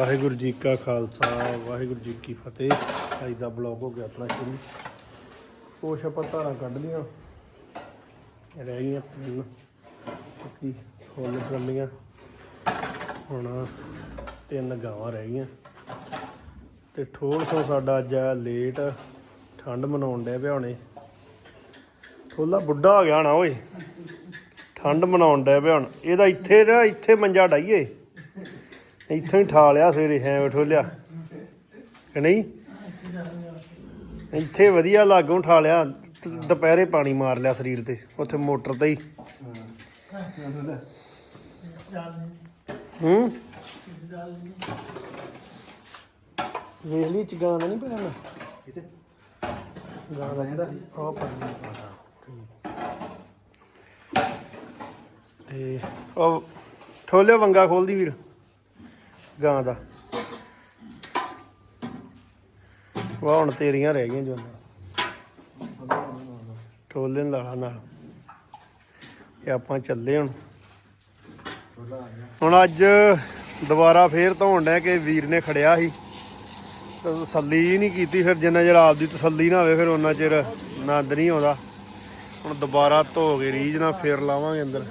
ਵਾਹਿਗੁਰੂ ਜੀ ਕਾ ਖਾਲਸਾ, ਵਾਹਿਗੁਰੂ ਜੀ ਕੀ ਫਤਿਹ। ਅੱਜ ਦਾ ਬਲੌਗ ਹੋ ਗਿਆ ਆਪਣਾ ਸ਼ੁਰੂ। ਕੁਛ ਆਪਾਂ ਧਾਰਾਂ ਕੱਢ ਲੀਆਂ ਰਹਿ ਗਈਆਂ ਤਿੰਨ ਕੀ ਫੁੱਲ ਡਰਮੀਆਂ ਹੁਣ ਤਿੰਨ ਗਾਵਾਂ ਰਹਿ ਗਈਆਂ। ਤੇ ਠੋਲ ਤੋਂ ਸਾਡਾ ਅੱਜ ਆ ਲੇਟ ਠੰਡ ਮਨਾਉਣ ਡਿਆ ਪਿਆ ਹੁਣੇ। ਠੋਲਾ ਬੁੱਢਾ ਹੋ ਗਿਆ ਨਾ ਓਏ। ਠੰਡ ਮਨਾਉਣ ਡਿਆ ਪਿਆ ਹੁਣ। ਇਹਦਾ ਇੱਥੇ ਨਾ ਇੱਥੇ ਮੰਜਾ ਡਾਈਏ ਇੱਥੋਂ ਹੀ ਠਾ ਲਿਆ ਸਵੇਰੇ ਹੈ ਠੋਲਿਆ ਕਿ ਨਹੀਂ? ਇੱਥੇ ਵਧੀਆ ਲਾਗੋਂ ਠਾ ਲਿਆ ਦੁਪਹਿਰੇ ਪਾਣੀ ਮਾਰ ਲਿਆ ਸਰੀਰ ਤੇ ਉੱਥੇ ਮੋਟਰ ਤੇ ਹੀ। ਹੂੰ? ਵੇਖ ਲਈ ਚ ਗਾਣਾ ਨਹੀਂ ਪੈਣਾ ਕਿਤੇ? ਗਾਣਾ ਜਿਹੜਾ ਉਹ ਪਾਣਾ ਤੇ ਉਹ ਠੋਲਿਓ ਵੰਗਾ ਖੋਲਦੀ ਵੀਰ। ਗਾਂ ਦਾ। ਵਾਹ, ਹੁਣ ਤੇਰੀਆਂ ਰਹਿ ਗਈਆਂ ਜੋਨਾ ਠੋਲੇ ਲਾਲਾ ਨਾਲ। ਤੇ ਆਪਾਂ ਚੱਲੇ ਹੁਣ। ਹੁਣ ਅੱਜ ਦੁਬਾਰਾ ਫੇਰ ਧੋਣ ਡਿਆ ਕਿ ਵੀਰ ਨੇ ਖੜਿਆ ਸੀ। ਤੇ ਤਸੱਲੀ ਨਹੀਂ ਕੀਤੀ, ਫਿਰ ਜਿੰਨਾ ਚਿਰ ਆਪਦੀ ਤਸੱਲੀ ਨਾ ਹੋਵੇ, ਫਿਰ ਉਹਨਾਂ ਚਿਰ ਆਨੰਦ ਨਹੀਂ ਆਉਂਦਾ। ਹੁਣ ਦੁਬਾਰਾ ਧੋ ਕੇ ਰੀਝ ਨਾਲ ਫੇਰ ਲਾਵਾਂਗੇ ਅੰਦਰ।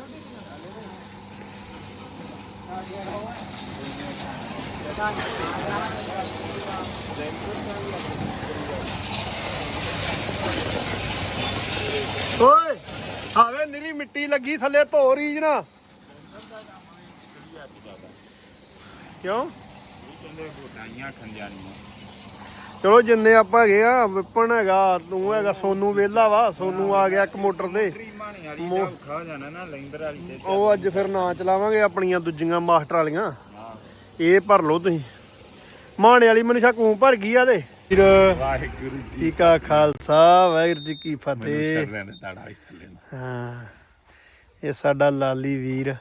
ਓਏ ਆਵੇ ਨਿਰੀ ਮਿੱਟੀ ਲੱਗੀ ਥੱਲੇ ਧੋ ਰੀਝ ਨਾ। ਕਿਉਂ? ਚਲੋ ਜਿੰਨੇ ਆਪਾਂ ਹੈਗੇ ਆ ਵਿਪਨ ਹੈਗਾ ਤੂੰ ਹੈਗਾ ਸੋਨੂ ਵੇਲਾ ਵਾ ਸੋਨੂ ਆ ਗਿਆ ਇੱਕ ਮੋਟਰ ਤੇ ਉਹ ਅੱਜ ਫਿਰ ਨਾ ਚਲਾਵਾਂਗੇ ਆਪਣੀਆਂ ਦੂਜੀਆਂ ਮਾਸਟਰ ਵਾਲੀਆਂ। ਇਹ ਭਰ ਲਓ ਤੁਸੀਂ। ਮਾਣੇ ਵਾਲੀ ਮਨਸ਼ਾ ਕੂੰ ਭਰ ਗਈ ਆ ਤੇ। ਵੀਰ। ਵਾਹਿਗੁਰੂ ਜੀ ਜੀ ਕਾ ਖਾਲਸਾ ਵਾਹਿਗੁਰੂ ਜੀ ਕੀ ਫਤਿਹ। ਹੀ ਇਹ ਸਾਡਾ ਲਾਲੀ ਵੀਰ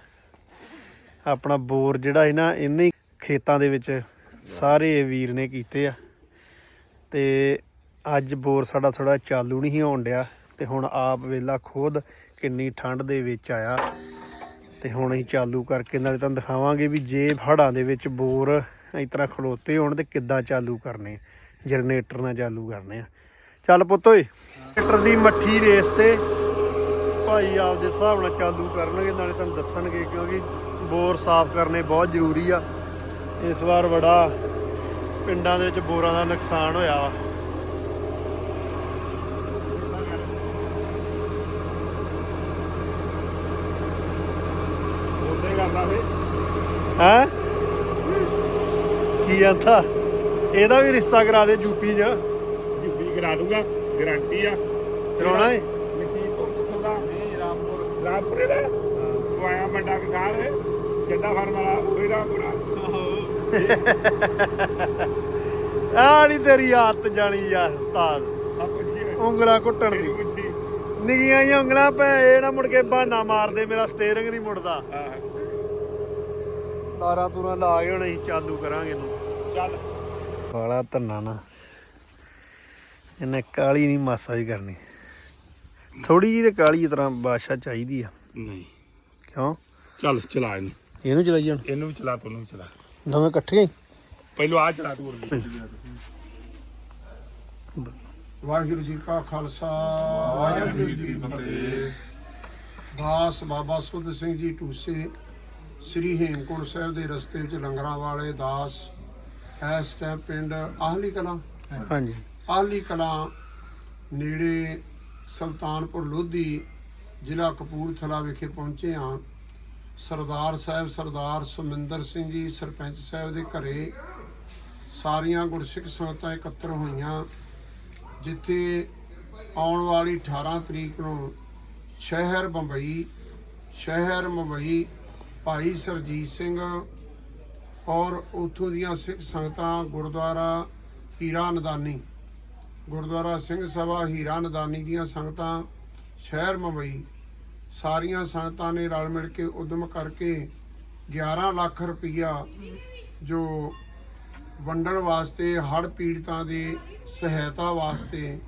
ਆਪਣਾ ਬੋਰ ਜਿਹੜਾ ਹੈ ਨਾ ਇਹਨੇ ਹੀ ਖੇਤਾਂ ਦੇ ਵਿੱਚ ਸਾਰੇ ਵੀਰ ਨੇ ਕੀਤੇ ਆ। ਤੇ ਅੱਜ ਬੋਰ ਸਾਡਾ ਥੋੜਾ ਚਾਲੂ ਨਹੀਂ ਹੋਣ ਡਿਆ ਤੇ ਹੁਣ ਆਪ ਵੇਲਾ ਖੁਦ ਕਿੰਨੀ ਠੰਡ ਦੇ ਵਿੱਚ ਆਇਆ। ਤੇ ਹੁਣ ਅਸੀਂ ਚਾਲੂ ਕਰਕੇ ਨਾਲੇ ਤੁਹਾਨੂੰ ਦਿਖਾਵਾਂਗੇ ਵੀ ਜੇ ਹੜਾਂ ਦੇ ਵਿੱਚ ਬੋਰ ਇਸ ਤਰ੍ਹਾਂ ਖਲੋਤੇ ਹੋਣ ਤੇ ਕਿੱਦਾਂ ਚਾਲੂ ਕਰਨੇ ਜਨਰੇਟਰ ਨਾਲ ਚਾਲੂ ਕਰਨੇ ਆ। ਚੱਲ ਪੁੱਤ ਓਏ, ਜਨਰੇਟਰ ਦੀ ਮੱਠੀ ਰੇਸ ਤੇ ਭਾਈ ਆਪਦੇ ਹਿਸਾਬ ਨਾਲ ਚਾਲੂ ਕਰਨਗੇ, ਨਾਲੇ ਤੁਹਾਨੂੰ ਦੱਸਣਗੇ ਕਿਉਂਕਿ ਬੋਰ ਸਾਫ਼ ਕਰਨੇ ਬਹੁਤ ਜ਼ਰੂਰੀ ਆ। ਇਸ ਵਾਰ ਬੜਾ ਪਿੰਡਾਂ ਦੇ ਵਿੱਚ ਬੋਰਾਂ ਦਾ ਨੁਕਸਾਨ ਹੋਇਆ ਵਾ ਉਹਦੇ ਕਰਦਾ ਵੇ ਹੈ? ਕੀ ਆਂਦਾ? ਇਹਦਾ ਵੀ ਰਿਸ਼ਤਾ ਕਰਾ ਦੇ ਯੂਪੀ 'ਚ। ਜੁੱਬੀ ਕਰਾ ਦੂੰਗਾ ਗਾਰੰਟੀ ਆ। ਕਰਾਉਣਾ ਏ? ਨਸੀਬ ਤੋਂ ਕਿੱਥੋਂ ਦਾ ਨਹੀਂ ਰਾਮਪੁਰ ਰਾਮਪੁਰੇ ਦਾ। ਉਹ ਆਇਆ ਮੰਡਾ ਕਕਾਰ ਹੈ ਕਿੱਦਾਂ ਫਰਮ ਵਾਲਾ ਕੋਈ ਰਾਮਪੁਰਾ ਆ। ਨਹੀਂ ਤੇਰੀ ਆਦਤ ਜਾਣੀ ਆ ਉਸਤਾਦ। ਆ ਪੁੱਛੀ ਉਂਗਲਾਂ ਘੁੱਟਣ ਦੀ। ਪੁੱਛੀ? ਨਿੱਕੀਆਂ ਜਿਹੀਆਂ ਉਂਗਲਾਂ ਪੈ ਇਹ ਨਾ ਮੁੜ ਕੇ ਬਹਾਨਾ ਮਾਰਦੇ ਮੇਰਾ ਸਟੀਅਰਿੰਗ ਨਹੀਂ ਮੁੜਦਾ। ਆਹ ਤਾਰਾਂ ਤੂਰਾਂ ਲਾ ਕੇ ਹੁਣ ਅਸੀਂ ਚਾਲੂ ਕਰਾਂਗੇ ਇਹਨੂੰ। ਚੱਲ। ਕਾਲਾ ਧੰਨਾ ਨਾ। ਇਹਨੇ ਕਾਲੀ ਨਹੀਂ ਮਾਸਾ ਵੀ ਕਰਨੀ। ਥੋੜੀ ਜਿਹੀ ਤੇ ਕਾਲੀ ਤਰ੍ਹਾਂ ਬਾਦਸ਼ਾਹ ਚਾਹੀਦੀ ਆ। ਨਹੀਂ। ਕਿਉਂ? ਚੱਲ ਚਲਾ ਇਹਨੂੰ। ਇਹਨੂੰ ਚਲਾਈ ਜਾਣ ਇਹਨੂੰ ਵੀ ਚਲਾ ਤੂੰ ਵੀ ਚਲਾ। ਦੋਵੇਂ ਇਕੱਠੇ ਹੀ? ਪਹਿਲਾਂ ਆ ਚਲਾ ਤੂੰ। ਵਾਹਿਗੁਰੂ ਜੀ ਕਾ ਖਾਲਸਾ ਵਾਹਿਗੁਰੂ ਜੀ ਕੀ ਫਤਿਹ। ਦਾਸ ਬਾਬਾ ਸੁਧ ਸਿੰਘ ਜੀ ਟੂਸੇ ਸ੍ਰੀ ਹੇਮਕੁੰਟ ਸਾਹਿਬ ਦੇ ਰਸਤੇ ਵਿੱਚ ਲੰਗਰਾਂ ਵਾਲੇ ਦਾਸ ਇਸ ਟਾਈਮ ਪਿੰਡ ਆਹਲੀ ਕਲਾਂ। ਹਾਂਜੀ। ਆਹਲੀ ਕਲਾਂ ਨੇੜੇ ਸੁਲਤਾਨਪੁਰ ਲੋਧੀ ਜ਼ਿਲ੍ਹਾ ਕਪੂਰਥਲਾ ਵਿਖੇ ਪਹੁੰਚੇ ਹਾਂ। ਸਰਦਾਰ ਸਾਹਿਬ ਸਰਦਾਰ ਸੁਮਿੰਦਰ ਸਿੰਘ ਜੀ ਸਰਪੰਚ ਸਾਹਿਬ ਦੇ ਘਰੇ ਸਾਰੀਆਂ ਗੁਰਸਿੱਖ ਸੰਗਤਾਂ ਇਕੱਤਰ ਹੋਈਆਂ ਜਿੱਥੇ ਆਉਣ ਵਾਲੀ 18 ਤਰੀਕ ਨੂੰ ਸ਼ਹਿਰ ਬੰਬਈ ਸ਼ਹਿਰ ਮੁੰਬਈ ਭਾਈ ਸਰਜੀਤ ਸਿੰਘ ਔਰ ਉਥੋਂ ਦੀਆਂ ਸਿੱਖ ਸੰਗਤਾਂ, ਗੁਰਦੁਆਰਾ ਹੀਰਾ ਨਦਾਨੀ। ਗੁਰਦੁਆਰਾ ਸਿੰਘ ਸਭਾ ਹੀਰਾ ਨਦਾਨੀ ਦੀਆਂ ਸੰਗਤਾਂ, ਸ਼ਹਿਰ ਮੁੰਬਈ। ਸਾਰੀਆਂ ਸੰਗਤਾਂ ਨੇ ਰਲ ਮਿਲ ਕੇ ਉਦਮ ਕਰਕੇ 11 ਲੱਖ ਰੁਪਈਆ ਜੋ ਵੰਡਣ ਵਾਸਤੇ, ਹੜ੍ਹ ਪੀੜਤਾਂ ਦੀ ਸਹਾਇਤਾ ਵਾਸਤੇ,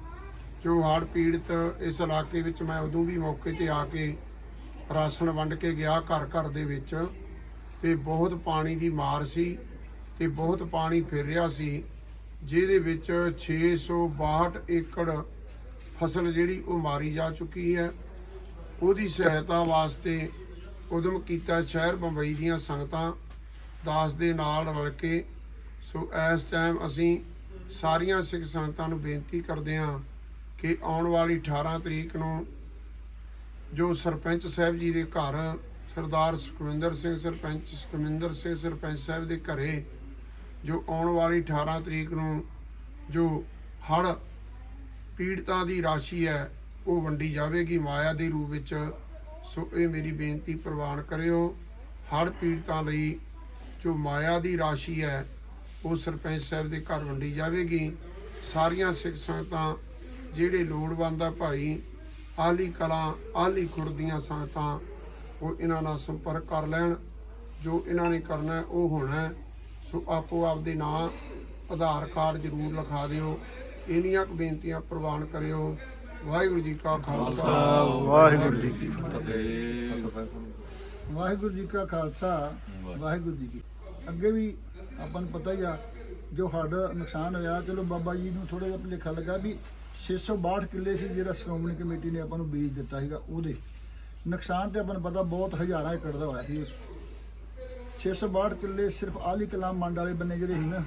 ਜੋ ਹੜ੍ਹ ਪੀੜਤ ਇਸ ਇਲਾਕੇ ਵਿੱਚ ਮੈਂ ਉਦੋਂ ਵੀ ਮੌਕੇ ਤੇ ਆ ਕੇ ਰਾਸ਼ਨ ਵੰਡ ਕੇ ਗਿਆ ਘਰ ਘਰ ਦੇ ਵਿੱਚ ਤੇ ਬਹੁਤ ਪਾਣੀ ਦੀ ਮਾਰ ਸੀ ਤੇ ਬਹੁਤ ਪਾਣੀ ਫਿਰ ਰਿਹਾ ਸੀ, ਜਿਹਦੇ ਵਿੱਚ 662 ਏਕੜ ਫਸਲ ਜਿਹੜੀ ਉਹ ਮਾਰੀ ਜਾ ਚੁੱਕੀ ਹੈ। ਉਹਦੀ ਸਹਾਇਤਾ ਵਾਸਤੇ ਉਦਮ ਕੀਤਾ ਸ਼ਹਿਰ ਬੰਬਈ ਦੀਆਂ ਸੰਗਤਾਂ, ਦਾਸ ਦੇ ਨਾਲ ਰਲ ਕੇ। ਸੋ ਇਸ ਟਾਈਮ ਅਸੀਂ ਸਾਰੀਆਂ ਸਿੱਖ ਸੰਗਤਾਂ ਨੂੰ ਬੇਨਤੀ ਕਰਦੇ ਹਾਂ ਕਿ ਆਉਣ ਵਾਲੀ 18 ਤਰੀਕ ਨੂੰ ਜੋ ਸਰਪੰਚ ਸਾਹਿਬ ਜੀ ਦੇ ਘਰ, ਸਰਦਾਰ ਸੁਖਵਿੰਦਰ ਸਿੰਘ, ਸਰਪੰਚ ਸੁਖਵਿੰਦਰ ਸਿੰਘ, ਸਰਪੰਚ ਸਾਹਿਬ ਦੇ ਘਰੇ, ਜੋ ਆਉਣ ਵਾਲੀ 18 ਤਰੀਕ ਨੂੰ ਜੋ ਹੜ ਪੀੜਤਾਂ ਦੀ ਰਾਸ਼ੀ ਹੈ, ਉਹ ਵੰਡੀ ਜਾਵੇਗੀ ਮਾਇਆ ਦੇ ਰੂਪ ਵਿੱਚ। ਸੋ ਇਹ ਮੇਰੀ ਬੇਨਤੀ ਪ੍ਰਵਾਨ ਕਰਿਓ ਹੜ ਪੀੜਤਾਂ ਲਈ ਜੋ ਮਾਇਆ ਦੀ ਰਾਸ਼ੀ ਹੈ, ਉਹ ਸਰਪੰਚ ਸਾਹਿਬ ਦੇ ਘਰ ਵੰਡੀ ਜਾਵੇਗੀ। ਸਾਰੀਆਂ ਸਿੱਖ ਸੰਗਤਾਂ, ਜਿਹੜੇ ਲੋੜਵੰਦ ਆ ਭਾਈ ਆਲੀ ਕਲਾਂ ਆਲੀ ਖੁਰਦ ਦੀਆਂ ਸੰਗਤਾਂ ਉਹ ਇਹਨਾਂ ਨਾਲ ਸੰਪਰਕ ਕਰ ਲੈਣ। ਜੋ ਇਹਨਾਂ ਨੇ ਕਰਨਾ ਹੈ, ਉਹ ਹੋਣਾ। ਸੋ ਆਪੋ ਆਪਦੇ ਨਾਂ ਆਧਾਰ ਕਾਰਡ ਜ਼ਰੂਰ ਲਿਖਾ ਦਿਓ। ਇੰਨੀਆਂ ਕੁ ਬੇਨਤੀਆਂ ਪ੍ਰਵਾਨ ਕਰਿਓ। ਵਾਹਿਗੁਰੂ ਜੀ ਕਾ ਖਾਲਸਾ। ਵਾਹਿਗੁਰੂ ਜੀ ਕੀ ਵਾਹਿਗੁਰੂ ਜੀ ਕਾ ਖਾਲਸਾ ਵਾਹਿਗੁਰੂ ਜੀ ਕੀ ਅੱਗੇ ਵੀ ਆਪਾਂ ਨੂੰ ਪਤਾ ਹੀ ਆ ਜੋ ਸਾਡਾ ਨੁਕਸਾਨ ਹੋਇਆ ਚਲੋ ਬਾਬਾ ਜੀ ਨੂੰ ਥੋੜਾ ਜਿਹਾ ਭੁਲੇਖਾ ਲੱਗਾ ਵੀ 662 ਕਿੱਲੇ ਸੀ ਜਿਹੜਾ ਸ਼੍ਰੋਮਣੀ ਕਮੇਟੀ ਨੇ ਆਪਾਂ ਨੂੰ ਬੀਜ ਦਿੱਤਾ ਸੀਗਾ ਉਹਦੇ। ਨੁਕਸਾਨ ਤੇ ਆਪਾਂ ਨੂੰ ਪਤਾ ਬਹੁਤ ਹਜ਼ਾਰਾਂ ਏਕੜ ਦਾ ਹੋਇਆ ਸੀ। 662 ਕਿੱਲੇ ਸਿਰਫ ਆਲੀ ਕਲਾਮ ਮੰਡ ਵਾਲੇ ਬੰਨੇ ਜਿਹੜੇ ਸੀ ਨਾ,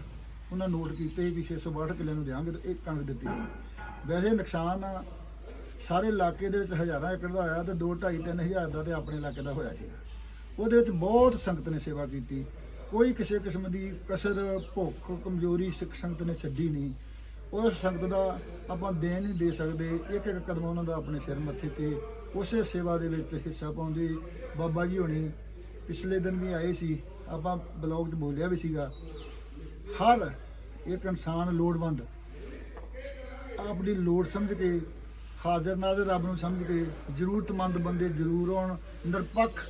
ਉਹਨਾਂ ਨੋਟ ਕੀਤੇ ਸੀ ਵੀ 662 ਕਿੱਲੇ ਨੂੰ ਦਿਆਂਗੇ ਤੇ ਇੱਕ ਕਣਕ ਦਿੱਤੀ ਵੈਸੇ ਨੁਕਸਾਨ ਸਾਰੇ ਇਲਾਕੇ ਦੇ ਵਿੱਚ ਹਜ਼ਾਰਾਂ ਏਕੜ ਦਾ ਹੋਇਆ ਤੇ 2 2.5 3 ਹਜ਼ਾਰ ਦਾ ਤੇ ਆਪਣੇ ਇਲਾਕੇ ਦਾ ਹੋਇਆ ਸੀਗਾ। ਉਹਦੇ ਵਿੱਚ ਬਹੁਤ ਸੰਗਤ ਨੇ ਸੇਵਾ ਕੀਤੀ। ਕੋਈ ਕਿਸੇ ਕਿਸਮ ਦੀ ਕਸਰ, ਭੁੱਖ, ਕਮਜ਼ੋਰੀ, ਸਿੱਖ ਸੰਗਤ ਨੇ ਛੱਡੀ ਨਹੀਂ। ਉਸ ਸੰਗਤ ਦਾ ਆਪਾਂ ਦੇਣ ਨਹੀਂ ਦੇ ਸਕਦੇ। ਇੱਕ ਇੱਕ ਕਦਮ ਉਹਨਾਂ ਦਾ ਆਪਣੇ ਸਿਰ ਮੱਥੇ ਤੇ ਉਸੇ ਸੇਵਾ ਦੇ ਵਿੱਚ ਹਿੱਸਾ ਪਾਉਂਦੇ ਬਾਬਾ ਜੀ ਹੋਣੀ ਪਿਛਲੇ ਦਿਨ ਵੀ ਆਏ ਸੀ। ਆਪਾਂ ਬਲੌਗ 'ਚ ਬੋਲਿਆ ਵੀ ਸੀਗਾ, ਹਰ ਇੱਕ ਇਨਸਾਨ ਲੋੜਵੰਦ ਆਪਣੀ ਲੋੜ ਸਮਝ ਕੇ, ਹਾਜ਼ਰ ਨਾਜ਼ਰ ਰੱਬ ਨੂੰ ਸਮਝ ਕੇ, ਜ਼ਰੂਰਤਮੰਦ ਬੰਦੇ ਜ਼ਰੂਰ ਆਉਣ ਨਿਰਪੱਖ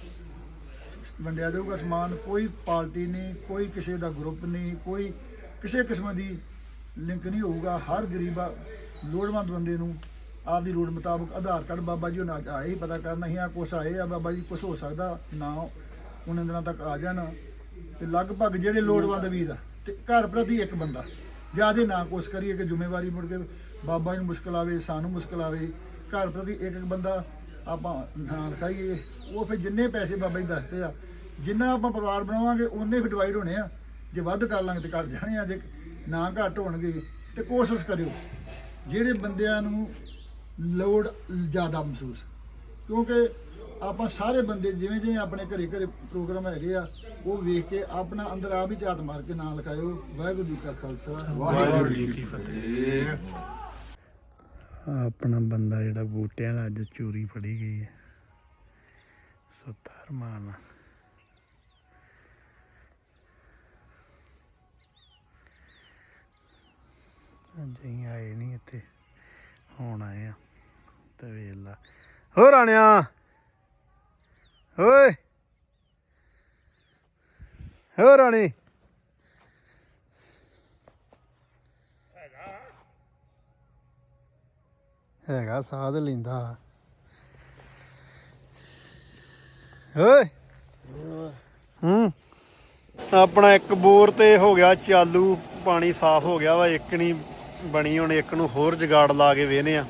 ਵੰਡਿਆ ਜਾਊਗਾ ਸਮਾਨ। ਕੋਈ ਪਾਰਟੀ ਨਹੀਂ, ਕੋਈ ਕਿਸੇ ਦਾ ਗਰੁੱਪ ਨਹੀਂ, ਕੋਈ ਕਿਸੇ ਕਿਸਮ ਦੀ ਲਿੰਕ ਨਹੀਂ ਹੋਊਗਾ। ਹਰ ਗਰੀਬਾ ਲੋੜਵੰਦ ਬੰਦੇ ਨੂੰ ਆਪਦੀ ਲੋੜ ਮੁਤਾਬਕ ਆਧਾਰ ਕਾਰਡ ਬਾਬਾ ਜੀ ਉਹਨਾਂ ਅੱਜ ਆਏ ਹੀ ਪਤਾ ਕਰਨਾ ਹੀ ਆ ਕੁਛ ਆਏ ਆ, ਬਾਬਾ ਜੀ ਕੁਛ ਹੋ ਸਕਦਾ, ਨਾ ਉਹਨਾਂ ਦਿਨਾਂ ਤੱਕ ਆ ਜਾਣ। ਤੇ ਲਗਭਗ ਜਿਹੜੇ ਲੋੜਵੰਦ ਵੀਰ ਆ, ਤੇ ਘਰ ਪ੍ਰਤੀ ਇੱਕ ਬੰਦਾ, ਜਿਆਦੇ ਨਾ ਕੁਛ ਕਰੀਏ ਕਿ ਜ਼ਿੰਮੇਵਾਰੀ ਮੁੜ ਕੇ ਬਾਬਾ ਜੀ ਨੂੰ ਮੁਸ਼ਕਲ ਆਵੇ, ਸਾਨੂੰ ਮੁਸ਼ਕਲ ਆਵੇ, ਘਰ ਪ੍ਰਤੀ ਇੱਕ ਇੱਕ ਬੰਦਾ ਆਪਾਂ ਨਾ ਰਖਾਈਏ ਉਹ ਫਿਰ ਜਿੰਨੇ ਪੈਸੇ ਬਾਬਾ ਜੀ ਦੱਸਦੇ ਆ, ਜਿੰਨਾ ਆਪਾਂ ਪਰਿਵਾਰ ਬਣਾਵਾਂਗੇ, ਉਹਨੇ ਫਿਰ ਡਿਵਾਈਡ ਹੋਣੇ ਆ। ਜੇ ਵੱਧ ਕਰ ਲਾਂਗੇ ਤੇ ਘਟ ਜਾਣੇ ਆ, ਜੇ ਨਾ ਘਟ ਹੋਣਗੇ ਤੇ ਕੋਸ਼ਿਸ਼ ਕਰਿਓ। ਜਿਹੜੇ ਬੰਦਿਆਂ ਨੂੰ ਲੋੜ ਜ਼ਿਆਦਾ ਮਹਿਸੂਸ। ਕਿਉਂਕਿ ਆਪਾਂ ਸਾਰੇ ਬੰਦੇ ਜਿਵੇਂ ਜਿਵੇਂ ਆਪਣੇ ਘਰੇ ਘਰੇ ਪ੍ਰੋਗਰਾਮ ਹੈਗੇ ਆ ਉਹ ਵੇਖ ਕੇ ਆਪਣਾ ਅੰਦਰ ਆਪ ਹੀ ਝਾਤ ਮਾਰ ਕੇ ਨਾਂ ਲਿਖਾਇਓ ਵਾਹਿਗੁਰੂ ਜੀ ਕਾ ਖਾਲਸਾ। ਵਾਹਿਗੁਰੂ ਜੀ ਕੀ ਫਤਿਹ। ਆਪਣਾ ਬੰਦਾ ਜਿਹੜਾ ਬੂਟਿਆਂ ਵਾਲਾ ਅੱਜ ਚੋਰੀ ਫੜੀ ਗਈ ਹੈ। ਸੁਤਾਰ ਮਾਨ ਅੱਜ ਅਸੀਂ ਆਏ ਨਹੀਂ ਇੱਥੇ, ਹੁਣ ਆਏ ਆ, ਤੇ ਵੇਲਾ ਹੋ ਰਾਣਿਆ, ਓਏ। ਹੋ ਰਾਣੀ। ਹੈਗਾ ਸਾਧ ਲੈਂਦਾ। ਓਏ। ਹੂੰ। ਆਪਣਾ ਇੱਕ ਬੋਰ ਤੇ ਹੋ ਗਿਆ ਚਾਲੂ, ਪਾਣੀ ਸਾਫ਼ ਹੋ ਗਿਆ ਵਾ, ਇੱਕ ਨਹੀਂ ਬਣੀ ਹੁਣ ਇੱਕ ਨੂੰ ਹੋਰ ਜਗਾੜ ਲਾ ਕੇ ਵੇਨੇ ਆ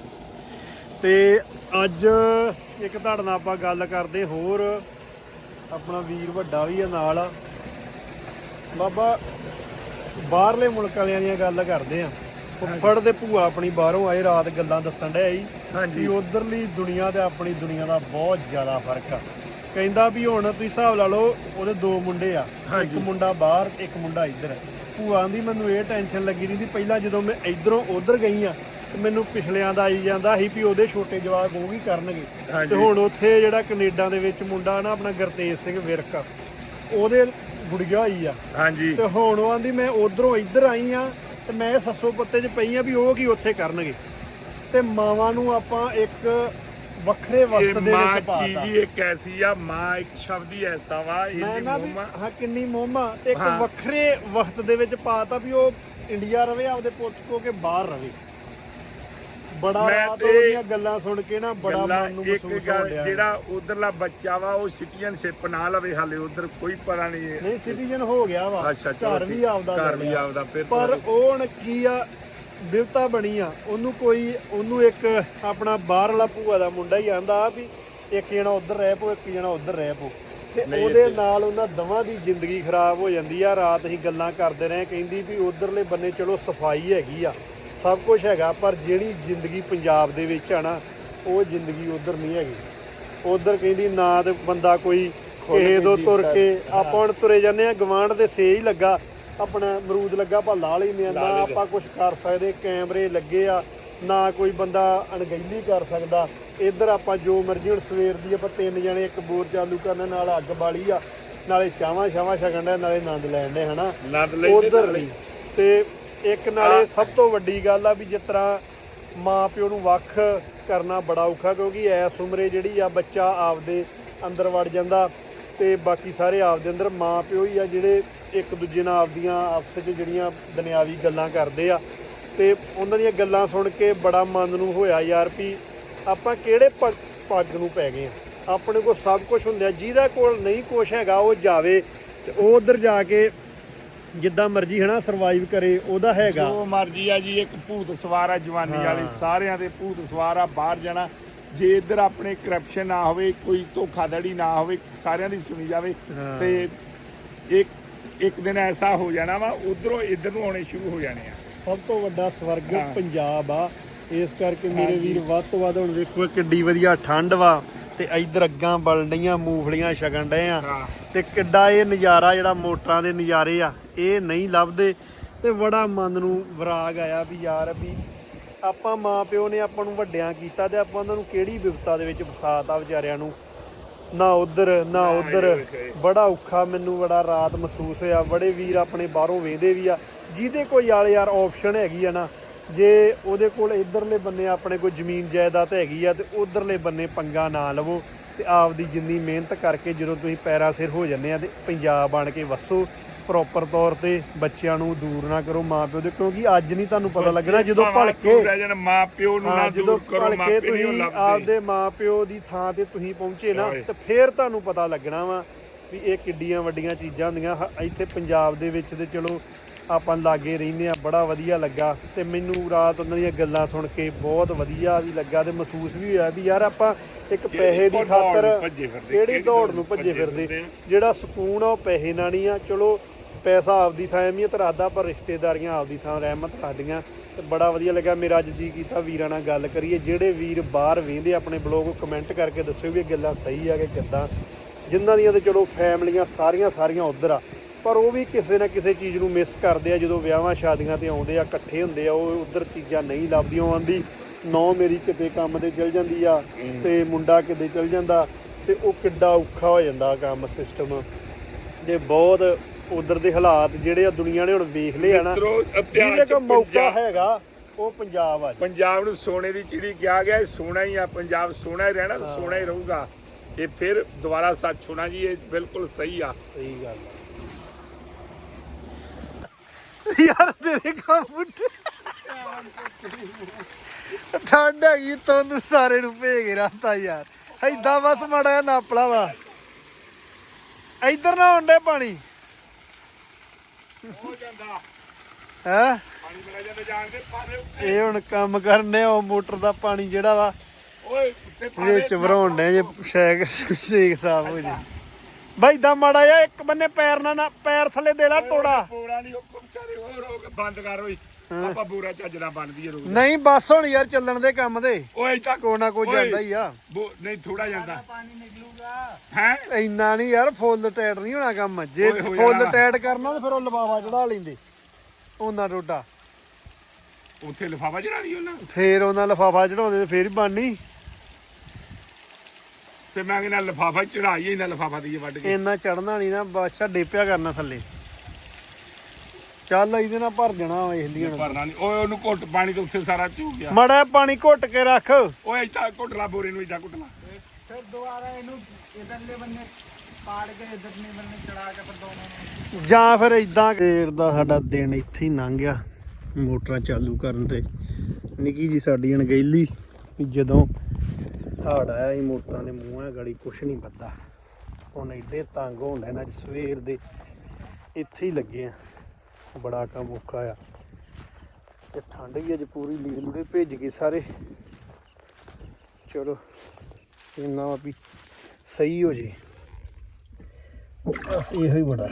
ਤੇ ਅੱਜ ਇੱਕ ਤੁਹਾਡੇ ਨਾਲ ਆਪਾਂ ਗੱਲ ਕਰਦੇ ਹੋਰ। ਆਪਣਾ ਵੀਰ ਵੱਡਾ ਵੀ ਆ ਨਾਲ। ਬਾਬਾ ਬਾਹਰਲੇ ਮੁਲਕ ਵਾਲਿਆਂ ਦੀਆਂ ਗੱਲ ਕਰਦੇ ਆ ਫੁੱਫੜ ਦੇ ਭੂਆ ਆਪਣੀ ਬਾਹਰੋਂ ਆਏ ਰਾਤ ਗੱਲਾਂ ਦੱਸਣ ਡਿਆ ਸੀ ਹਾਂਜੀ। ਉਧਰਲੀ ਦੁਨੀਆ ਤੇ ਆਪਣੀ ਦੁਨੀਆ ਦਾ ਬਹੁਤ ਜ਼ਿਆਦਾ ਫ਼ਰਕ ਆ। ਕਹਿੰਦਾ ਵੀ ਹੁਣ ਤੁਸੀਂ ਹਿਸਾਬ ਲਾ ਲਓ ਉਹਦੇ ਦੋ ਮੁੰਡੇ ਆ। ਇੱਕ ਮੁੰਡਾ ਬਾਹਰ ਇੱਕ ਮੁੰਡਾ ਇੱਧਰ। ਭੂਆ ਦੀ ਮੈਨੂੰ ਇਹ ਟੈਨਸ਼ਨ ਲੱਗੀ ਰਹੀ ਸੀ। ਪਹਿਲਾਂ ਜਦੋਂ ਮੈਂ ਇਧਰੋਂ ਉਧਰ ਗਈ ਆ ਮੈਨੂੰ ਪਿਛਲਿਆਂ ਦਾ ਆਈ ਜਾਂਦਾ ਸੀ ਵੀ ਉਹਦੇ ਛੋਟੇ ਜਵਾਕ ਉਹ ਵੀ ਕਰਨਗੇ। ਤੇ ਹੁਣ ਉੱਥੇ ਜਿਹੜਾ ਕੈਨੇਡਾ ਦੇ ਵਿੱਚ ਮੁੰਡਾ ਨਾ ਆਪਣਾ ਗੁਰਤੇਜ ਸਿੰਘ ਵਿਰਕ ਉਹਦੇ ਗੁੜੀਆ ਹੋਈ ਆ। ਹਾਂਜੀ। ਤੇ ਹੁਣ ਉਹ ਆਂਦੀ ਮੈਂ ਉਧਰੋਂ ਇੱਧਰ ਆਈ ਆ ਤੇ ਮੈਂ ਸੱਸੋ ਪੱਤੇ 'ਚ ਪਈ ਆ ਵੀ ਉਹ ਕੀ ਉੱਥੇ ਕਰਨਗੇ? ਤੇ ਮਾਵਾਂ ਨੂੰ ਆਪਾਂ ਇੱਕ ਵੱਖਰੇ ਇਹ ਵਕਤ ਦੇ ਮਾਂ ਵਿੱਚ ਚੀਜ਼ ਪਾਤਾ ਹੀ ਇੱਕ ਐਸੀ ਆ ਮਾਂ ਇੱਕ ਸ਼ਬਦ ਹੀ ਐਸਾ ਵਾ ਮੈਂ ਇਹਦੀ ਨਾ ਵੀ ਮੋਮਾ ਹਾਂ ਕਿੰਨੀ ਮੋਮਾ ਤੇ ਇੱਕ ਹਾਂ। ਵੱਖਰੇ ਵਕਤ ਦੇ ਵਿੱਚ ਪਾਤਾ ਵੀ ਉਹ ਇੰਡੀਆ ਰਵੇ ਆਪਦੇ ਪੁੱਤ ਕੋ ਕੇ ਬਾਹਰ ਰਵੇ ਬੜਾ ਮੈਂ ਰਾਤ ਤੇ ਉਹਦੀਆਂ ਗੱਲਾਂ ਸੁਣ ਕੇ ਨਾ ਬੜਾ ਗੱਲਾਂ ਮਨ ਨੂੰ ਇੱਕ ਮਹਿਸੂਸ ਗੱਲ ਹੋਣ ਡਿਆ ਜਿਹੜਾ ਉਧਰਲਾ ਬੱਚਾ ਵਾ ਉਹ ਸਿਟੀਜ਼ਨਸ਼ਿਪ ਨਾ ਲਵੇ ਹਾਲੇ ਉਧਰ ਕੋਈ ਪਤਾ ਨਹੀਂ ਹੈ। ਨਹੀਂ ਸਿਟੀਜ਼ਨ ਹੋ ਗਿਆ ਵਾ ਅੱਛਾ ਚਲੋ ਘਰ ਵੀ ਠੀਕ। ਆਪਦਾ ਘਰ ਲੈ ਵੀ ਲਿਆ। ਆਪਦਾ ਫਿਰ ਪਰ ਉਹ ਹੁਣ ਕੀ ਆ ਬਿਵਤਾ ਬਣੀ ਆ। ਉਹਨੂੰ ਕੋਈ ਉਹਨੂੰ ਇੱਕ ਆਪਣਾ ਬਾਹਰ ਵਾਲਾ ਭੂਆ ਦਾ ਮੁੰਡਾ ਹੀ ਆਂਦਾ ਵੀ ਇੱਕ ਜਣਾ ਉਧਰ ਰਹਿ ਪੋ ਇੱਕ ਜਣਾ ਉਧਰ ਰਹਿ ਪੋ ਤੇ ਉਹਦੇ ਨਾਲ ਉਹਨਾਂ ਦਵਾਂ ਦੀ ਜ਼ਿੰਦਗੀ ਖਰਾਬ ਹੋ ਜਾਂਦੀ ਆ। ਰਾਤ ਅਸੀਂ ਗੱਲਾਂ ਕਰਦੇ ਰਹੇ ਕਹਿੰਦੀ ਵੀ ਉਧਰਲੇ ਬੰਨੇ ਚਲੋ ਸਫ਼ਾਈ ਹੈਗੀ ਆ ਸਭ ਕੁਝ ਹੈਗਾ ਪਰ ਜਿਹੜੀ ਜ਼ਿੰਦਗੀ ਪੰਜਾਬ ਦੇ ਵਿੱਚ ਆ ਨਾ ਉਹ ਜ਼ਿੰਦਗੀ ਉਧਰ ਨਹੀਂ ਹੈਗੀ। ਉਧਰ ਕਹਿੰਦੀ ਨਾ ਤੇ ਬੰਦਾ ਕੋਈ ਕਿਸੇ ਤੋਂ ਤੁਰ ਕੇ ਆਪਾਂ ਹੁਣ ਤੁਰੇ ਜਾਂਦੇ ਆ ਗਵਾਂਢ ਦੇ ਸੇ ਹੀ ਲੱਗਾ। ਆਪਣਾ ਅਮਰੂਦ ਲੱਗਾ ਆਪਾਂ ਲਾ ਲੈਂਦੇ ਆ ਨਾ ਆਪਾਂ ਕੁਝ ਕਰ ਸਕਦੇ ਕੈਮਰੇ ਲੱਗੇ ਆ ਨਾ ਕੋਈ ਬੰਦਾ ਅਣਗਹਿਲੀ ਕਰ ਸਕਦਾ। ਇੱਧਰ ਆਪਾਂ ਜੋ ਮਰਜ਼ੀ ਹੁਣ ਸਵੇਰ ਦੀ ਆਪਾਂ ਤਿੰਨ ਜਣੇ ਇੱਕ ਬੋਰ ਚਾਲੂ ਕਰਨ ਨਾਲ ਅੱਗ ਬਾਲੀ ਆ ਨਾਲੇ ਚਾਵਾਂ ਛਾਵਾਂ ਛਕਣ ਦੇ ਨਾਲੇ ਆਨੰਦ ਲੈਣ ਦੇ ਹਨਾ? ਉਧਰ ਨਹੀਂ ਤੇ ਇੱਕ ਨਾਲੇ ਸਭ ਤੋਂ ਵੱਡੀ ਗੱਲ ਆ ਵੀ ਜਿਸ ਤਰ੍ਹਾਂ ਮਾਂ ਪਿਓ ਨੂੰ ਵੱਖ ਕਰਨਾ ਬੜਾ ਔਖਾ ਕਿਉਂਕਿ ਐਸ ਉਮਰੇ ਜਿਹੜੀ ਆ ਬੱਚਾ ਆਪਦੇ ਅੰਦਰ ਵੜ ਜਾਂਦਾ ਤੇ ਬਾਕੀ ਸਾਰੇ ਆਪਦੇ ਅੰਦਰ ਮਾਂ ਪਿਓ ਹੀ ਆ ਜਿਹੜੇ ਇੱਕ ਦੂਜੇ ਨਾਲ ਆਪਦੀਆਂ ਆਪਸ ਵਿੱਚ ਜਿਹੜੀਆਂ ਦੁਨਿਆਵੀ ਗੱਲਾਂ ਕਰਦੇ ਆ ਤੇ ਉਹਨਾਂ ਦੀਆਂ ਗੱਲਾਂ ਸੁਣ ਕੇ ਬੜਾ ਮਨ ਨੂੰ ਹੋਇਆ ਯਾਰ ਵੀ ਆਪਾਂ ਕਿਹੜੇ ਪੱਗ ਨੂੰ ਪੈ ਗਏ ਆ। ਆਪਣੇ ਕੋਲ ਸਭ ਕੁਝ ਹੁੰਦਾ ਜਿਹਦਾ ਕੋਲ ਨਹੀਂ ਕੁਝ ਹੈਗਾ ਉਹ ਜਾਵੇ ਤੇ ਉਹ ਉਧਰ ਜਾ ਕੇ ਜਿੱਦਾਂ ਮਰਜ਼ੀ ਹਨਾ ਸਰਵਾਈਵ ਕਰੇ ਉਹਦਾ ਹੈਗਾ। ਜੋ ਮਰਜ਼ੀ ਆ ਜੀ ਇੱਕ ਭੂਤ ਸਵਾਰ ਆ ਜਵਾਨੀ ਵਾਲੇ ਸਾਰਿਆਂ ਦੇ ਭੂਤ ਸਵਾਰ ਆ ਬਾਹਰ ਜਾਣਾ। ਜੇ ਇੱਧਰ ਆਪਣੇ ਕਰਪਸ਼ਨ ਨਾ ਹੋਵੇ ਕੋਈ ਧੋਖਾਧੜੀ ਨਾ ਹੋਵੇ ਸਾਰਿਆਂ ਦੀ ਸੁਣੀ ਜਾਵੇ। ਤੇ ਇੱਕ ਇੱਕ ਦਿਨ ਐਸਾ ਹੋ ਜਾਣਾ ਵਾ ਉਧਰੋਂ ਇੱਧਰ ਨੂੰ ਆਉਣੇ ਸ਼ੁਰੂ ਹੋ ਜਾਣੇ ਆ। ਸਭ ਤੋਂ ਵੱਡਾ ਸਵਰਗ। ਪੰਜਾਬ ਆ। ਇਸ ਕਰਕੇ ਮੇਰੇ ਵੀਰ ਵੱਧ ਤੋਂ ਵੱਧ ਹੁਣ ਵੇਖੋ ਕਿੱਡੀ ਵਧੀਆ ਠੰਡ ਵਾ ਤੇ ਇਧਰ ਅੱਗਾਂ ਬਲ ਡਈਆਂ ਮੂੰਗਫਲੀਆਂ ਛਕਣ ਡਏ ਆ। ਤੇ ਕਿੱਡਾ ਇਹ ਨਜ਼ਾਰਾ ਜਿਹੜਾ ਮੋਟਰਾਂ ਦੇ ਨਜ਼ਾਰੇ ਆ ਇਹ ਨਹੀਂ ਲੱਭਦੇ। ਤੇ ਬੜਾ ਮਨ ਨੂੰ ਵਿਰਾਗ ਆਇਆ ਵੀ ਯਾਰ ਵੀ ਆਪਾਂ ਮਾਂ ਪਿਓ ਨੇ ਆਪਾਂ ਨੂੰ ਵੱਡਿਆਂ ਕੀਤਾ ਤੇ ਆਪਾਂ ਉਹਨਾਂ ਨੂੰ ਕਿਹੜੀ ਵਿਪਤਾ ਦੇ ਵਿੱਚ ਫਸਾਤਾ ਵਿਚਾਰਿਆਂ ਨੂੰ। ਨਾ ਉਧਰ ਨਾ ਉਧਰ। ਬੜਾ ਔਖਾ ਮੈਨੂੰ ਬੜਾ ਰਾਤ ਮਹਿਸੂਸ ਹੋਇਆ। ਬੜੇ ਵੀਰ ਆਪਣੇ ਬਾਹਰੋਂ ਵੇਂਦੇ ਵੀ ਆ। ਜਿਹਦੇ ਕੋਈ ਯਾਰ ਯਾਰ ਆਪਸ਼ਨ ਹੈਗੀ ਆ ਨਾ ਜੇ ਉਹਦੇ ਕੋਲ ਇਧਰਲੇ ਬੰਨੇ ਆਪਣੇ ਕੋਈ ਜ਼ਮੀਨ ਜਾਇਦਾਦ ਹੈਗੀ ਆ ਤੇ ਉਧਰਲੇ ਬੰਨੇ ਪੰਗਾ ਨਾ ਲਵੋ ਤੇ ਆਪਦੀ ਜਿੰਨੀ ਮਿਹਨਤ ਕਰਕੇ ਜਦੋਂ ਤੁਸੀਂ ਪੈਰਾਂ ਸਿਰ ਹੋ ਜੰਨੇ ਆ ਤੇ ਪੰਜਾਬ ਬਣ ਕੇ ਵਸੋ ਪ੍ਰੋਪਰ ਤੌਰ ਤੇ ਬੱਚਿਆਂ ਨੂੰ ਦੂਰ ਨਾ ਕਰੋ ਮਾਂ ਪਿਓ ਦੇ ਕਿਉਂਕਿ ਅੱਜ ਨਹੀਂ ਤੁਹਾਨੂੰ ਪਤਾ ਲੱਗਣਾ ਜਦੋਂ ਭਲਕੇ ਰਹਿ ਜਾਣ ਮਾਂ ਪਿਓ ਨੂੰ ਨਾ ਦੂਰ ਕਰੋ ਨਹੀਂ ਲੱਭਦੇ। ਆਪਦੇ ਮਾਪਿਓ ਦੀ ਥਾਂ ਤੇ ਤੁਸੀਂ ਪਹੁੰਚੇ ਨਾ। ਤੇ ਫੇਰ ਤੁਹਾਨੂੰ ਪਤਾ ਲੱਗਣਾ ਵਾ ਵੀ ਇਹ ਕਿੱਡੀਆਂ ਵੱਡੀਆਂ ਚੀਜ਼ਾਂ ਹੁੰਦੀਆਂ। ਇੱਥੇ ਪੰਜਾਬ ਦੇ ਵਿੱਚ ਤੇ ਚਲੋ ਆਪਾਂ ਲਾਗੇ ਰਹਿੰਦੇ ਆ ਬੜਾ ਵਧੀਆ ਲੱਗਾ। ਤੇ ਮੈਨੂੰ ਰਾਤ ਉਹਨਾਂ ਦੀਆਂ ਗੱਲਾਂ ਸੁਣ ਕੇ ਬਹੁਤ ਵਧੀਆ ਵੀ ਲੱਗਾ ਤੇ ਮਹਿਸੂਸ ਵੀ ਹੋਇਆ ਵੀ ਯਾਰ ਆਪਾਂ ਇੱਕ ਪੈਸੇ ਦੀ ਖਾਤਰ ਕਿਹੜੀ ਦੌੜ ਨੂੰ ਭੱਜੇ ਫਿਰਦੇ। ਜਿਹੜਾ ਸਕੂਨ ਆ ਉਹ ਪੈਸੇ ਨਾਲ ਨਹੀਂ ਆ। ਚਲੋ ਪੈਸਾ ਆਪਦੀ ਥਾਂ ਅਹਿਮੀਅਤ ਰੱਖਦਾ ਪਰ ਰਿਸ਼ਤੇਦਾਰੀਆਂ ਆਪਦੀ ਥਾਂ, ਰਹਿਮਤ ਰੱਖਦੀਆਂ ਤੇ ਬੜਾ ਵਧੀਆ ਲੱਗਾ ਮੇਰਾ ਅੱਜ ਜੀ ਕੀਤਾ ਵੀਰਾਂ ਨਾਲ ਗੱਲ ਕਰੀਏ। ਜਿਹੜੇ ਵੀਰ ਬਾਹਰ ਵੇਂਦੇ ਆਪਣੇ ਬਲੌਗ ਕਮੈਂਟ ਕਰਕੇ ਦੱਸਿਓ ਵੀ ਇਹ ਗੱਲਾਂ ਸਹੀ ਆ ਕਿ ਕਿੱਦਾਂ। ਜਿਨ੍ਹਾਂ ਦੀਆਂ ਤੇ ਚਲੋ ਫੈਮਲੀਆਂ ਸਾਰੀਆਂ ਸਾਰੀਆਂ ਉਧਰ ਆ। ਪਰ ਉਹ ਵੀ ਕਿਸੇ ਨਾ ਕਿਸੇ ਚੀਜ਼ ਨੂੰ ਮਿਸ ਕਰਦੇ ਆ। ਜਦੋਂ ਵਿਆਹਾਂ, ਸ਼ਾਦੀਆਂ ਤੇ ਆਉਂਦੇ ਆ, ਇਕੱਠੇ ਹੁੰਦੇ ਆ, ਉਹ ਉਧਰ ਚੀਜ਼ਾਂ ਨਹੀਂ ਲੱਭਦੀਆਂ, ਉਹ ਆਂਦੀ, ਨੌ ਮੇਰੀ ਕਿਤੇ ਕੰਮ ਤੇ ਚਲ ਜਾਂਦੀ ਆ ਤੇ ਮੁੰਡਾ ਕਿਤੇ ਚਲ ਜਾਂਦਾ। ਤੇ ਉਹ ਕਿੱਡਾ ਔਖਾ ਹੋ ਜਾਂਦਾ ਕੰਮ ਸਿਸਟਮ ਜੇ ਬਹੁਤ ਉਧਰ ਦੇ ਹਾਲਾਤ ਜਿਹੜੇ ਆ ਦੁਨੀਆ ਨੇ ਹੁਣ ਵੇਖ ਲਏ ਆ ਨਾ ਜਿਹਦੇ ਚ ਕੋ ਮੌਕਾ ਹੈਗਾ ਉਹ ਪੰਜਾਬ ਆ ਜੀ। ਪੰਜਾਬ ਨੂੰ ਸੋਨੇ ਦੀ ਚਿੜੀ ਕਿਹਾ ਗਿਆ ਇਹ ਸੋਨਾ ਹੀ ਆ ਪੰਜਾਬ ਸੋਨਾ ਹੀ ਰਹਿਣਾ ਤੇ ਸੋਨਾ ਹੀ ਰਹੂਗਾ। ਇਹ ਫਿਰ ਦੁਬਾਰਾ ਸੱਚ ਹੋਣਾ ਜੀ ਇਹ ਬਿਲਕੁਲ ਸਹੀ ਆ। ਸਹੀ ਗੱਲ ਆ। ਯਾਰ ਤੇਰੇ ਕੰਮ ਠੰਡ ਹੈਗੀ ਤੁਹਾਨੂੰ ਸਾਰੇ ਨੂੰ ਭੇਗ ਰਾਤਾ ਯਾਰ। ਐਦਾਂ ਬਸ ਮੜਾ ਜਿਹਾ ਨਾਪਲਾ ਵਾ। ਇੱਧਰ ਨਾ ਹੁੰਦੇ ਪਾਣੀ। ਹੋ ਜਾਂਦਾ। ਹੈ? ਪਾਣੀ ਮਿਲਾ ਜਾਂਦੇ ਜਾਣਦੇ ਪਾਰੇ ਉੱਤੇ। ਇਹ ਹੁਣ ਕੰਮ ਕਰਨੇ ਉਹ ਮੋਟਰ ਦਾ ਪਾਣੀ ਜਿਹੜਾ ਵਾ ਓਏ ਉੱਤੇ ਭਰਾਉਣ ਦੇ ਜੇ ਸ਼ੈਕ ਸ਼ੇਕ ਸਾਫ਼ ਹੋ ਜੇ। ਬਾਈ ਦਾ ਮਾੜਾ ਜਿਹਾ ਇੱਕ ਬੰਨੇ ਪੈਰ ਨਾ ਨਾ ਪੈਰ ਥੱਲੇ ਦੇ ਲਾ ਟੋੜਾ। ਨਹੀਂ ਹੁਕਮ ਚਾਰੇ ਹੋ ਰੋਕ ਬੰਦ ਕਰ ਓਏ। ਆਪਾਂ ਬੋਰਾ ਚੱਜਣਾ ਬਣਦੀ ਹੈ ਰੋਕ ਨਹੀਂ ਬਸ ਹੁਣ ਯਾਰ ਚੱਲਣ ਦੇ ਕੰਮ ਦੇ ਓਏ ਤੱਕ ਕੋ ਨਾ ਕੋ ਜਾਂਦਾ ਹੀ ਆ। ਨਹੀਂ ਥੋੜਾ ਜਾਂਦਾ। ਪਾਣੀ ਹੈ? ਇੰਨਾ ਨਹੀਂ ਯਾਰ ਫੁੱਲ ਟਾਈਟ ਨਹੀਂ ਹੋਣਾ ਕੰਮ ਜੇ ਓਏ ਫੁੱਲ ਜਾਣਾ। ਟਾਈਟ ਕਰਨਾ ਤਾਂ ਫਿਰ ਉਹ ਲਵਾਵਾ ਚੜਾ ਲੈਂਦੇ ਉਹਨਾਂ ਟੋਟਾ ਉੱਥੇ ਲਿਫਾਫਾ ਦੀ ਉਹਨਾਂ ਫੇਰ ਉਹਨਾਂ ਲਫਾਫਾ ਚੜਾਉਂਦੇ ਤੇ ਫੇਰ ਹੀ ਬਣਨੀ। ਤੇ ਮੈਂ ਕਹਿੰਦਾ ਲਿਫਾਫਾ ਚੜਾਈਏ ਇਹਨਾਂ ਲਿਫਾਫਾ ਦੀ ਵੱਢ ਕੇ। ਇੰਨਾ ਚੜਨਾ ਨਹੀਂ ਨਾ ਬਾਦਸ਼ਾਹ ਡੇਪਿਆ ਕਰਨਾ ਥੱਲੇ। ਚੱਲ ਇਹਦੇ ਨਾਲ ਭਰ ਜਾਣਾ ਵੇਖ ਲਈ ਹੁਣ ਭਰਨਾ ਨਹੀਂ। ਓਏ ਉਹਨੂੰ ਘੁੱਟ ਪਾਣੀ ਤੋਂ ਉੱਥੇ ਸਾਰਾ ਝੂਕ ਗਿਆ। ਮੜਾ ਪਾਣੀ ਘੁੱਟ ਕੇ ਰੱਖ। ਓਏ ਇੱਥੇ ਘੁੱਟ ਲਾ ਬੋਰੇ ਨੂੰ ਇੱਥੇ ਘੁੱਟ ਲਾ। ਫਿਰ ਦੁਬਾਰਾ ਇਹਨੂੰ ਇਧਰਲੇ ਬੰਨੇ ਪਾੜ ਕੇ ਇਧਰਲੇ ਬੰਨੇ ਚੜਾ ਕੇ ਫਿਰ ਦੋਨਾਂ ਨੂੰ। ਜਾਂ ਫਿਰ ਇਦਾਂ ਦੇਰ ਦਾ ਸਾਡਾ ਦਿਨ ਇੱਥੇ ਹੀ ਲੰਘ ਗਿਆ, ਮੋਟਰਾਂ ਚਾਲੂ ਕਰਨ ਤੇ। ਨਿੱਕੀ ਜੀ ਸਾਡੀ ਅਣਗਹਿਲੀ ਵੀ ਜਦੋਂ ਹਾੜ ਆਇਆ ਇਹ ਮੋਟਰਾਂ ਦੇ ਮੂੰਹਾਂ ਗੜੀ ਕੁਛ ਨਹੀਂ ਬੱਦਾ ਹੁਣ ਐਡੇ ਤੰਗ ਹੋਣ ਲੈਣਾ ਅੱਜ ਸਵੇਰ ਦੇ ਇੱਥੇ ਹੀ ਲੱਗੇ ਆ। ਬੜਾ ਕੰਮ ਔਖਾ ਆ। ਤੇ ਠੰਡ ਵੀ ਅੱਜ ਪੂਰੀ ਲੀੜੇ ਲੂੜੇ ਭੇਜ ਕੇ ਸਾਰੇ। ਚਲੋ। ਇੰਨਾ ਵੀ ਸਹੀ ਹੋ ਜੇ। ਬਸ ਇਹੋ ਹੀ ਬੜਾ।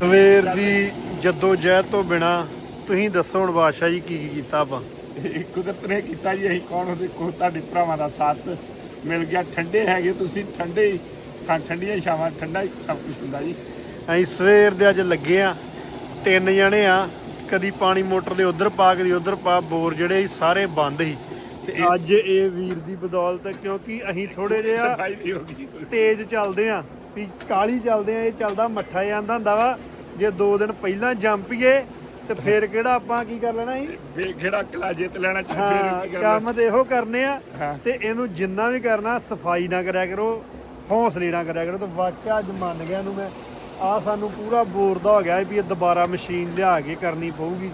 ਸਵੇਰ ਦੀ ਜੱਦੋ ਜਹਿਦ ਤੋਂ ਬਿਨਾ ਤੁਸੀਂ ਦੱਸੋ ਹੁਣ ਬਾਦਸ਼ਾਹ ਜੀ ਕੀ ਕੀ ਕੀਤਾ ਆਪਾਂ? ਇਹ ਕੁਦਰਤ ਨੇ ਕੀਤਾ ਜੀ ਅਸੀਂ ਕੌਣ ਉਹਦੇ ਕੋਲ ਤੁਹਾਡੇ ਭਰਾਵਾਂ ਦਾ ਸਾਥ ਮਿਲ ਗਿਆ। ਠੰਡੇ ਹੈਗੇ ਤੁਸੀਂ ਠੰਡੇ ਹੀ ਠੰਡੀਆਂ ਛਾਵਾਂ ਠੰਡਾ ਹੀ ਸਭ ਕੁਝ ਹੁੰਦਾ ਜੀ। ਅਸੀਂ ਸਵੇਰ ਦੇ ਅੱਜ ਲੱਗੇ ਆ ਤਿੰਨ ਜਣੇ ਆ ਕਦੀ ਪਾਣੀ ਮੋਟਰ ਦੇ ਉਧਰ ਪਾ ਕਦੀ ਉਧਰ ਪਾ ਬੋਰ ਜਿਹੜੇ ਸੀ ਸਾਰੇ ਬੰਦ ਸੀ। ਤੇ ਅੱਜ ਇਹ ਵੀਰ ਦੀ ਬਦੌਲਤ ਕਿਉਂਕਿ ਅਸੀਂ ਥੋੜੇ ਜਿਹਾ ਹੋ ਤੇਜ਼ ਚੱਲਦੇ ਆ ਵੀ ਕਾਲੀ ਚੱਲਦੇ ਆ ਇਹ ਚੱਲਦਾ ਮੱਠਾ ਜਾਂਦਾ ਹੁੰਦਾ ਵਾ ਜੇ ਦੋ ਦਿਨ ਪਹਿਲਾਂ ਜੰਪੀਏ ਤੇ ਫਿਰ ਕਿਹੜਾ ਆਪਾਂ ਕੀ ਕਰ ਲੈਣਾ ਸੀ ਵੇ ਖੇੜਾ ਕਲਾ ਜਿੱਤ ਲੈਣਾ ਚਾਹੀਦਾ ਹਾਂ ਫਿਰ ਕੀ ਕਰਨਾ ਕੰਮ ਤੇ ਇਹੋ ਕਰਨੇ ਆ ਹਾਂ। ਤੇ ਇਹਨੂੰ ਜਿੰਨਾ ਵੀ ਕਰਨਾ ਸਫ਼ਾਈ ਨਾ ਕਰਿਆ ਕਰੋ ਹੌਸਲੇ ਨਾ ਕਰਿਆ ਕਰੋ ਤੇ ਵਾਕਿਆ ਅੱਜ ਮੰਨ ਗਿਆ ਨੂੰ ਮੈਂ। ਆ ਸਾਨੂੰ ਪੂਰਾ ਬੋਰ ਦਾ ਹੋ ਗਿਆ ਵੀ ਇਹ ਦੁਬਾਰਾ ਮਸ਼ੀਨ ਲਿਆ ਕੇ ਕਰਨੀ ਪਊਗੀ।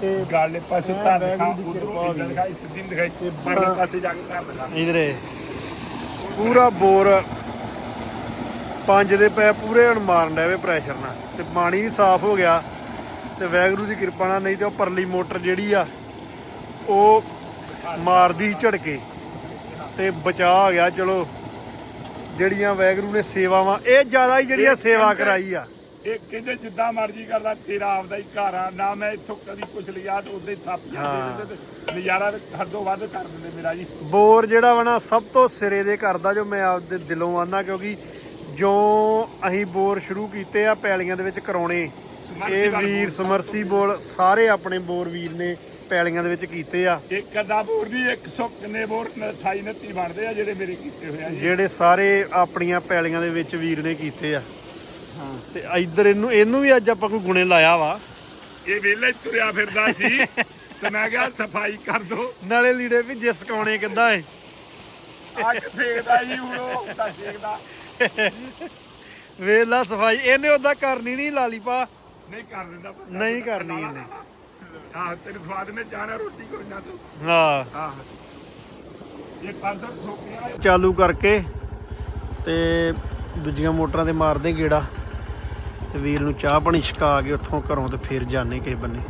ਤੇ ਗਾਲੇ ਪਾਸੇ ਤਾਂ ਵਾਹਿਗੁਰੂ ਦਿਖਾ ਦੀ ਕਿਰਪਾ ਉਧਰੋਂ ਹੋ ਸਿੱਧਾ ਗਈ। ਦਿਖਾਈ ਸਿੱਧੀ ਨੂੰ ਦਿਖਾਈ ਤੇ ਪਰਲੇ ਬੜਾ- ਪਾਸੇ ਜਾ ਕੇ ਦਿਖਾ ਇਧਰੇ ਪੂਰਾ ਬੋਰ ਪੰਜ ਦੇ ਪੈ ਪੂਰੇ ਹੁਣ ਮਾਰਨ ਡਿਆ ਵੇ ਪ੍ਰੈਸ਼ਰ ਨਾਲ। ਤੇ ਪਾਣੀ ਵੀ ਸਾਫ਼ ਹੋ ਗਿਆ। ਤੇ ਵੈਗਰੂ ਦੀ ਕਿਰਪਾ ਨਾਲ ਨਹੀਂ ਤੇ ਉਹ ਪਰਲੀ ਮੋਟਰ ਜਿਹੜੀ ਆ ਉਹ ਮਾਰਦੀ ਝੜਕੇ ਤੇ ਬਚਾ ਹੋ ਗਿਆ। ਚਲੋ ਜਿਹੜੀਆਂ ਵੈਗਰੂ ਨੇ ਸੇਵਾਵਾਂ ਇਹ ਜ਼ਿਆਦਾ ਹੀ ਜਿਹੜੀਆਂ ਸੇਵਾ ਕਰਾਈ ਆ। ਇਹ ਕਹਿੰਦੇ ਜਿੱਦਾਂ ਮਰਜ਼ੀ ਕਰਦਾ ਤੇਰਾ ਆਪਦਾ ਹੀ ਘਰ ਆ। ਨਾ ਮੈਂ ਇੱਥੋਂ ਕਦੀ ਕੁਛ ਲਿਆ ਤੇ ਉਦੋਂ ਹੀ। ਥੱਪ। ਜਾਂਦੇ ਤੇ ਨਜ਼ਾਰਾ ਹੱਦੋਂ ਵੱਧ ਕਰ ਦਿੰਦੇ ਮੇਰਾ ਜੀ। ਬੋਰ ਜਿਹੜਾ ਵਾ ਨਾ ਸਭ ਤੋਂ ਸਿਰੇ ਦੇ ਕਰਦਾ ਜੋ ਮੈਂ ਆਪਦੇ ਦਿਲੋਂ ਆਨਾ ਕਿਉਂਕਿ ਜੋ ਅਸੀਂ ਬੋਰ ਸ਼ੁਰੂ ਕੀਤੇ ਆ ਪੈਲੀਆਂ ਦੇ ਵਿੱਚ ਕਰਾਉਣੇ ਇਹ ਸਮਰਸੀਬਲ ਵੀਰ ਬੋਰ। ਸਮਰਸੀ ਬੋਲ ਸਾਰੇ ਆਪਣੇ ਬੋਰ ਵੀਰ ਨੇ ਪੈਲੀਆਂ ਦੇ ਵਿੱਚ ਕੀਤੇ ਆ। ਇੱਕ ਅੱਧਾ ਬੋਰ ਨਹੀਂ 100 ਕਿੰਨੇ ਬੋਰ 28 29 ਬਣਦੇ ਆ ਜਿਹੜੇ ਮੇਰੇ ਕੀਤੇ ਹੋਏ ਆ ਜੀ। ਜਿਹੜੇ ਸਾਰੇ ਆਪਣੀਆਂ ਪੈਲੀਆਂ ਦੇ ਵਿੱਚ ਵੀਰ ਨੇ ਕੀਤੇ ਆ। ਤੇ ਇੱਧਰ ਇਹਨੂੰ ਇਹਨੂੰ ਵੀ ਅੱਜ ਆਪਾਂ ਕੋਈ ਗੁਣੇ ਲਾਇਆ ਵਾ। ਇਹ ਵੇਲੇ ਤੁਰਿਆ ਫਿਰਦਾ ਸੀ। ਤੇ ਮੈਂ ਕਿਹਾ ਸਫ਼ਾਈ ਕਰ ਦੋ। ਨਾਲੇ ਲੀੜੇ ਵੀ ਜਿਸ ਕਾਉਣੇ ਕਿੱਦਾਂ ਏ। ਅੱਗ ਸੇਕਦਾ ਜੀ ਹੁਣ ਉਹ ਹੁੰਦਾ ਸੇਕਦਾ ਵੇਲਾ ਸਫ਼ਾਈ। ਇਹਨੇ ਉਹਦਾ ਕਰਨੀ ਨਹੀਂ ਲਾਲੀ ਪਾ। ਨਹੀਂ ਕਰ ਦਿੰਦਾ। ਨਹੀਂ ਕਰਨੀ ਇਹਨੇ। ਆਹ ਤੈਨੂੰ ਖਵਾ ਦਿੰਦੇ ਚਾਹਨਾ ਰੋਟੀ ਕੋਈ ਨਾ ਤੂੰ। ਹਾਂ। ਆਹ ਇਹ ਠੋਕੀਆਂ ਚਾਲੂ ਕਰਕੇ ਤੇ ਦੂਜੀਆਂ ਮੋਟਰਾਂ ਤੇ ਮਾਰਦੇ ਗੇੜਾ ਤੇ ਵੀਰ ਨੂੰ ਚਾਹ ਪਾਣੀ ਛਕਾ ਕੇ ਉੱਥੋਂ ਘਰੋਂ ਤੇ ਫਿਰ ਜਾਣੇ ਕਿਸੇ ਬੰਨੇ।